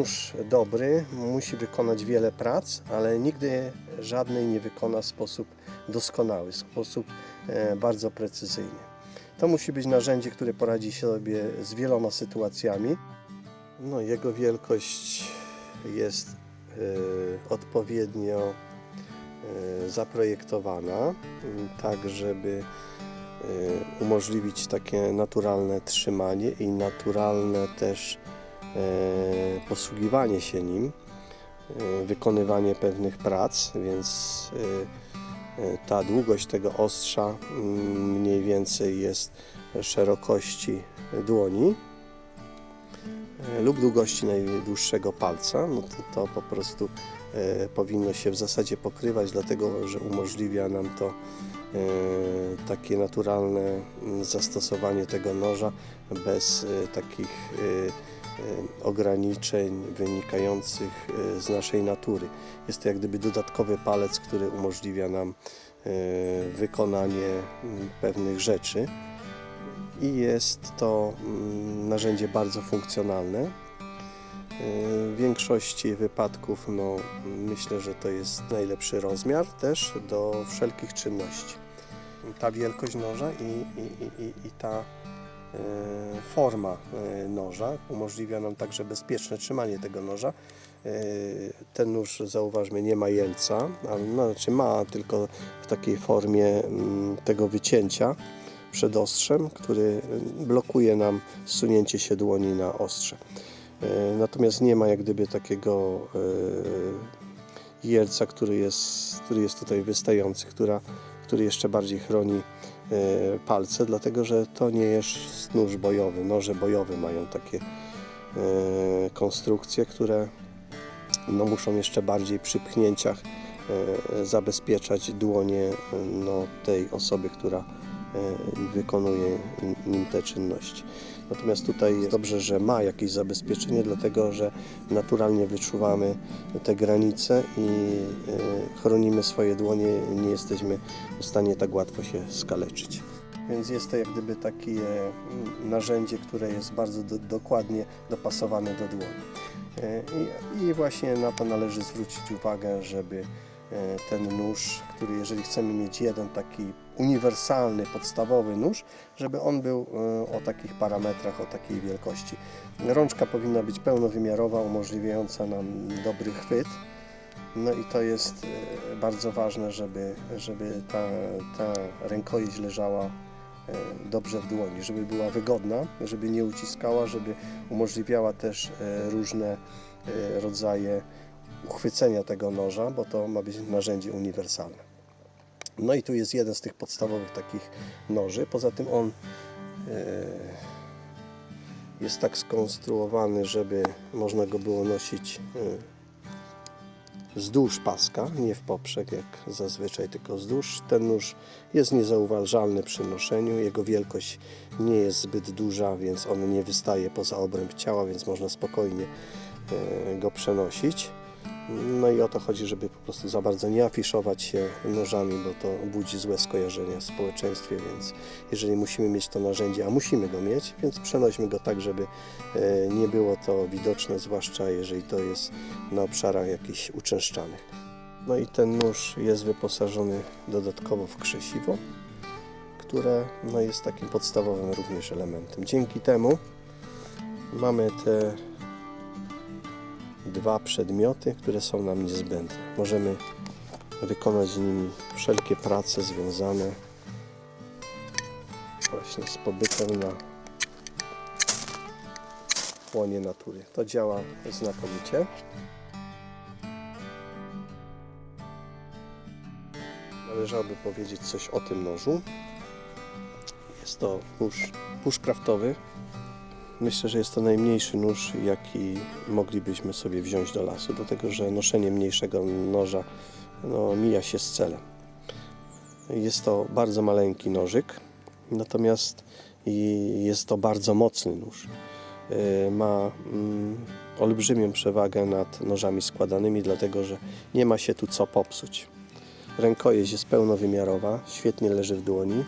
nóż dobry musi wykonać wiele prac, ale nigdy żadnej nie wykona w sposób doskonały, w sposób e, bardzo precyzyjny. To musi być narzędzie, które poradzi sobie z wieloma sytuacjami. No, jego wielkość jest e, odpowiednio e, zaprojektowana, tak żeby umożliwić takie naturalne trzymanie i naturalne też posługiwanie się nim, e, wykonywanie pewnych prac, więc e, e, ta długość tego ostrza mm, mniej więcej jest szerokości dłoni e, lub długości najdłuższego palca, no to, to po prostu e, powinno się w zasadzie pokrywać, dlatego że umożliwia nam to e, takie naturalne mm, zastosowanie tego noża bez e, takich e, e, ograniczeń wynikających e, z naszej natury. Jest to jak gdyby dodatkowy palec, który umożliwia nam e, wykonanie mm, pewnych rzeczy i jest to mm, narzędzie bardzo funkcjonalne. W większości wypadków no, myślę, że to jest najlepszy rozmiar też do wszelkich czynności. Ta wielkość noża i, i, i, i- ta forma e, noża umożliwia nam także bezpieczne trzymanie tego noża. E, Ten nóż, zauważmy, nie ma jelca, a, no, znaczy ma tylko w takiej formie mm, tego wycięcia przed ostrzem, który blokuje nam zsunięcie się dłoni na ostrze. E, Natomiast nie ma jak gdyby takiego e, jelca, który jest, który jest tutaj wystający, która, który jeszcze bardziej chroni e, palce, dlatego że to nie jest nóż bojowy. Noże bojowe mają takie e, konstrukcje, które no, muszą jeszcze bardziej przy pchnięciach e, zabezpieczać dłonie e, no, tej osoby, która e, wykonuje nim te czynności. Natomiast tutaj jest dobrze, że ma jakieś zabezpieczenie, dlatego że naturalnie wyczuwamy te granice i e, chronimy swoje dłonie, nie jesteśmy w stanie tak łatwo się skaleczyć. Więc jest to jak gdyby takie mm, narzędzie, które jest bardzo do, dokładnie dopasowane do dłoni. E, I, I właśnie na to należy zwrócić uwagę, żeby e, ten nóż, który jeżeli chcemy mieć jeden taki uniwersalny, podstawowy nóż, żeby on był e, o takich parametrach, o takiej wielkości. Rączka powinna być pełnowymiarowa, umożliwiająca nam dobry chwyt. No i to jest e, bardzo ważne, żeby, żeby ta, ta rękojeść leżała e, dobrze w dłoni, żeby była wygodna, żeby nie uciskała, żeby umożliwiała też różne rodzaje uchwycenia tego noża, bo to ma być narzędzie uniwersalne. No i tu jest jeden z tych podstawowych takich noży. Poza tym on e, jest tak skonstruowany, żeby można go było nosić e, wzdłuż paska, nie w poprzek jak zazwyczaj, tylko wzdłuż. Ten nóż jest niezauważalny przy noszeniu, jego wielkość nie jest zbyt duża, więc on nie wystaje poza obręb ciała, więc można spokojnie e, go przenosić. No i o to chodzi, żeby po prostu za bardzo nie afiszować się nożami, bo to budzi złe skojarzenia w społeczeństwie, więc jeżeli musimy mieć to narzędzie, a musimy go mieć, więc przenośmy go tak, żeby e, nie było to widoczne, zwłaszcza jeżeli to jest na obszarach jakichś uczęszczanych. No i ten nóż jest wyposażony dodatkowo w krzesiwo, które no, jest takim podstawowym również elementem. Dzięki temu mamy te dwa przedmioty, które są nam niezbędne. Możemy wykonać nimi wszelkie prace związane właśnie z pobytem na łonie natury. To działa znakomicie. Należałoby powiedzieć coś o tym nożu. Jest to nóż bushcraftowy, Myślę, że jest to najmniejszy nóż, jaki moglibyśmy sobie wziąć do lasu, dlatego że noszenie mniejszego noża no, mija się z celem. Jest to bardzo maleńki nożyk, natomiast jest to bardzo mocny nóż. Yy, Ma mm, olbrzymią przewagę nad nożami składanymi, dlatego że nie ma się tu co popsuć. Rękojeść jest pełnowymiarowa, świetnie leży w dłoni.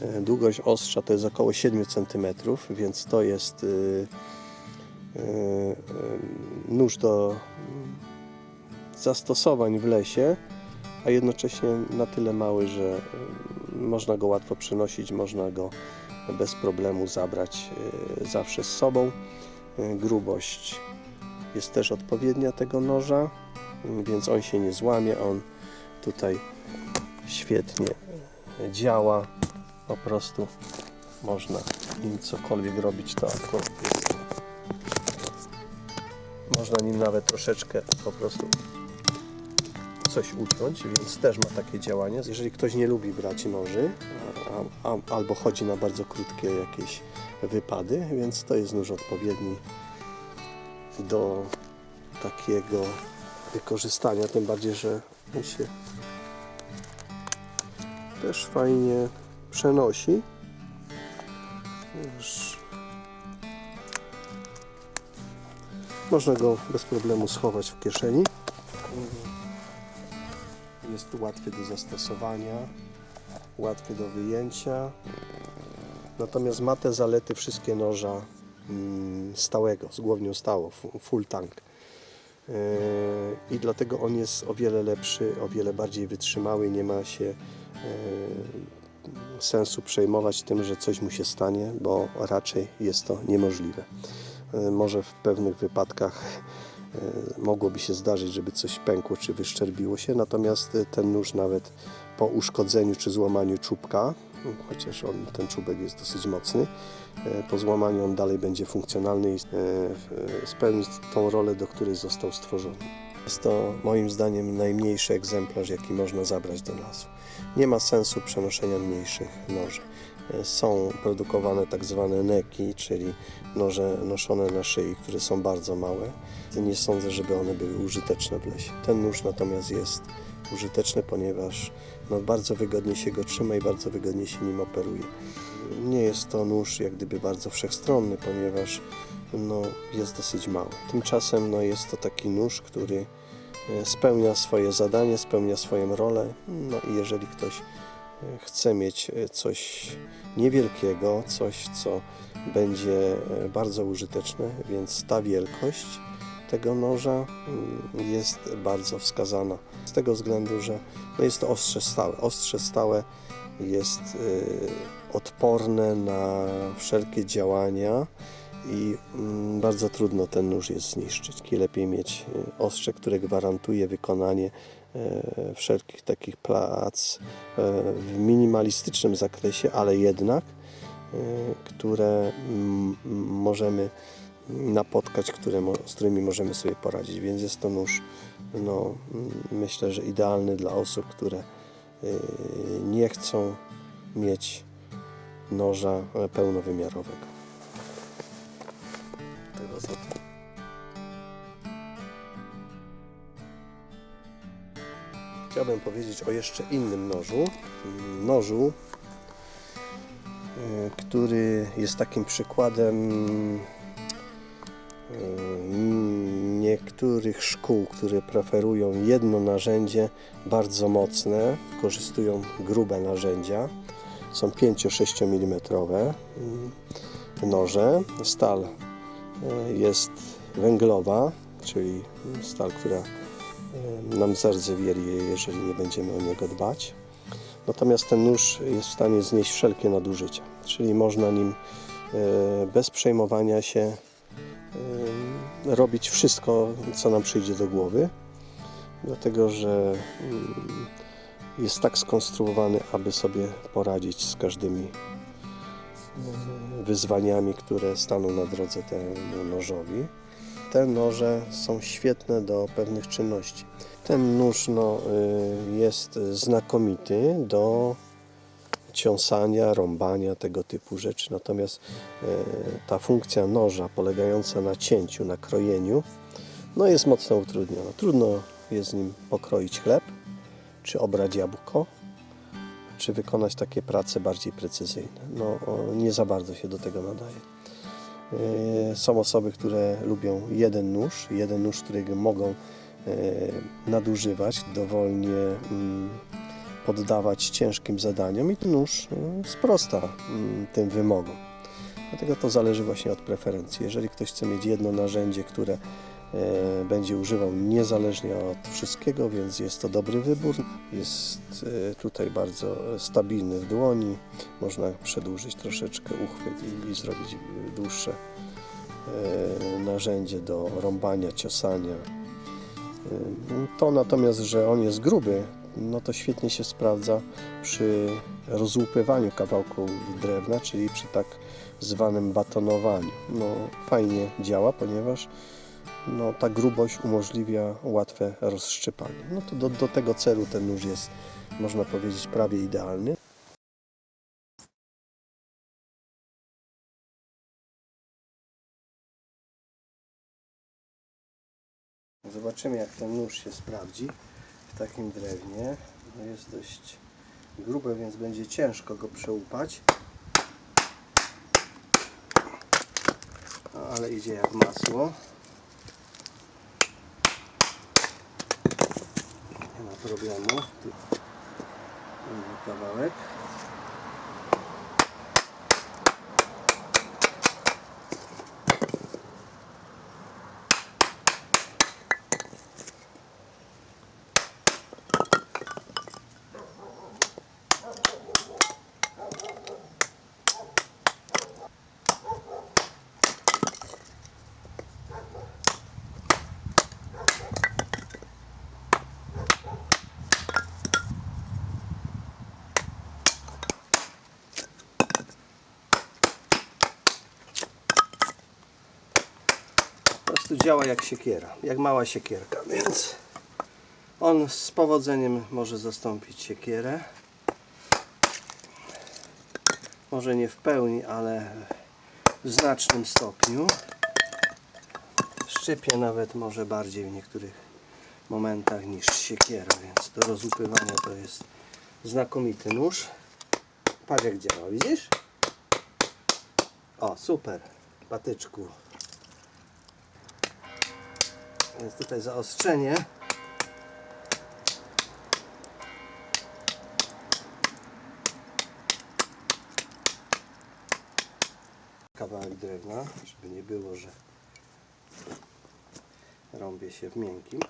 E, Długość ostrza to jest około 7 cm, więc to jest y, e, e, nóż do zastosowań w lesie, a jednocześnie na tyle mały, że można go łatwo przenosić, można go bez problemu zabrać zawsze z sobą. Grubość jest też odpowiednia tego noża, więc on się nie złamie, on tutaj świetnie działa. Po prostu można nim cokolwiek robić, to akurat jest. Można nim nawet troszeczkę po prostu coś uciąć, więc też ma takie działanie. Jeżeli ktoś nie lubi brać noży, a, a, albo chodzi na bardzo krótkie jakieś wypady, więc to jest nóż odpowiedni do takiego wykorzystania, tym bardziej, że on się też fajnie przenosi. Można go bez problemu schować w kieszeni. Jest łatwy do zastosowania, łatwy do wyjęcia. Natomiast ma te zalety wszystkie noża mm, stałego, z głownią stałą, fu- full tank. Yy, I dlatego on jest o wiele lepszy, o wiele bardziej wytrzymały. Nie ma się yy, sensu przejmować tym, że coś mu się stanie, bo raczej jest to niemożliwe. Yy, Może w pewnych wypadkach yy, mogłoby się zdarzyć, żeby coś pękło czy wyszczerbiło się, natomiast yy, ten nóż nawet po uszkodzeniu czy złamaniu czubka, chociaż on, ten czubek jest dosyć mocny, po złamaniu on dalej będzie funkcjonalny i spełni tą rolę, do której został stworzony. Jest to moim zdaniem najmniejszy egzemplarz, jaki można zabrać do lasu. Nie ma sensu przenoszenia mniejszych noży. E, Są produkowane tak zwane neki, czyli noże noszone na szyi, które są bardzo małe. Nie sądzę, żeby one były użyteczne w lesie. Ten nóż natomiast jest użyteczny, ponieważ no, bardzo wygodnie się go trzyma i bardzo wygodnie się nim operuje. Nie jest to nóż jak gdyby bardzo wszechstronny, ponieważ no, jest dosyć mały. Tymczasem no, jest to taki nóż, który e, spełnia swoje zadanie, spełnia swoją rolę. No i jeżeli ktoś e, chce mieć e, coś niewielkiego, coś co będzie bardzo użyteczne, więc ta wielkość tego noża mm, jest bardzo wskazana. Z tego względu, że no jest to ostrze stałe. Ostrze stałe jest odporne na wszelkie działania i mm, bardzo trudno ten nóż jest zniszczyć. Lepiej mieć e, ostrze, które gwarantuje wykonanie e, wszelkich takich prac e, w minimalistycznym zakresie, ale jednak, które mm, możemy napotkać, które, z którymi możemy sobie poradzić. Więc jest to nóż, no, mm, myślę, że idealny dla osób, które nie chcą mieć noża pełnowymiarowego. Chciałbym powiedzieć o jeszcze innym nożu. Mm, Nożu, e, który jest takim przykładem mm, niektórych szkół, które preferują jedno narzędzie bardzo mocne, korzystują grube narzędzia. Są 5-6 mm noże. Stal e, jest węglowa, czyli stal, która e, nam zardzewieli, jeżeli nie będziemy o niego dbać. Natomiast ten nóż jest w stanie znieść wszelkie nadużycia, czyli można nim e, bez przejmowania się e, robić wszystko, co nam przyjdzie do głowy, dlatego że mm, jest tak skonstruowany, aby sobie poradzić z każdymi e, wyzwaniami, które staną na drodze temu nożowi. Te noże są świetne do pewnych czynności. Ten nóż no, y, jest znakomity do ciąsania, rąbania, tego typu rzeczy. Natomiast y, ta funkcja noża polegająca na cięciu, na krojeniu, no jest mocno utrudniona. Trudno jest nim pokroić chleb, czy obrać jabłko, czy wykonać takie prace bardziej precyzyjne. No, nie za bardzo się do tego nadaje. E, Są osoby, które lubią jeden nóż, jeden nóż, którego mogą e, nadużywać, dowolnie mm, poddawać ciężkim zadaniom i ten nóż mm, sprosta mm, tym wymogom. Dlatego to zależy właśnie od preferencji. Jeżeli ktoś chce mieć jedno narzędzie, które e, będzie używał niezależnie od wszystkiego, więc jest to dobry wybór. Jest e, tutaj bardzo stabilny w dłoni. Można przedłużyć troszeczkę uchwyt i, i zrobić e, dłuższe e, narzędzie do rąbania, ciosania. E, To natomiast, że on jest gruby, no to świetnie się sprawdza przy rozłupywaniu kawałków drewna, czyli przy tak zwanym batonowaniu. No, fajnie działa, ponieważ no, ta grubość umożliwia łatwe rozszczypanie. No to do, do tego celu ten nóż jest, można powiedzieć, prawie idealny. Zobaczymy jak ten nóż się sprawdzi w takim drewnie. No jest dość grube, więc będzie ciężko go przełupać. Ale idzie jak masło. Nie ma problemu. Tu kawałek. Prostu działa jak siekiera, jak mała siekierka, więc on z powodzeniem może zastąpić siekierę. Może nie w pełni, ale w znacznym stopniu. Szczypie nawet może bardziej w niektórych momentach niż siekiera, więc do rozłupywania to jest znakomity nóż. Patrz jak działa, widzisz? O, super, patyczku. Więc tutaj zaostrzenie. Kawałek drewna, żeby nie było, że rąbię się w miękkim.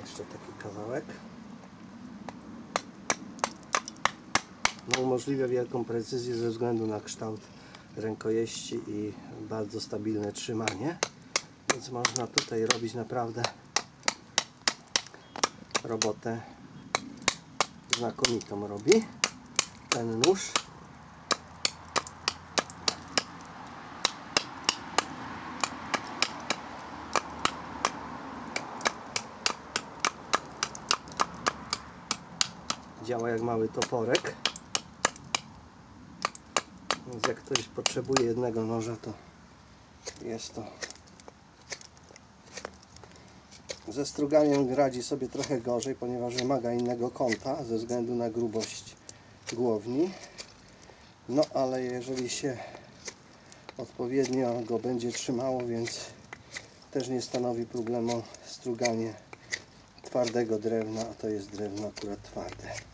Jeszcze taki kawałek. No, umożliwia wielką precyzję ze względu na kształt rękojeści i bardzo stabilne trzymanie. Więc można tutaj robić naprawdę robotę znakomitą robi ten nóż. Działa jak mały toporek. Więc jak ktoś potrzebuje jednego noża, to jest to. Ze struganiem radzi sobie trochę gorzej, ponieważ wymaga innego kąta ze względu na grubość głowni. No ale jeżeli się odpowiednio go będzie trzymało, więc też nie stanowi problemu struganie twardego drewna, a to jest drewno akurat twarde.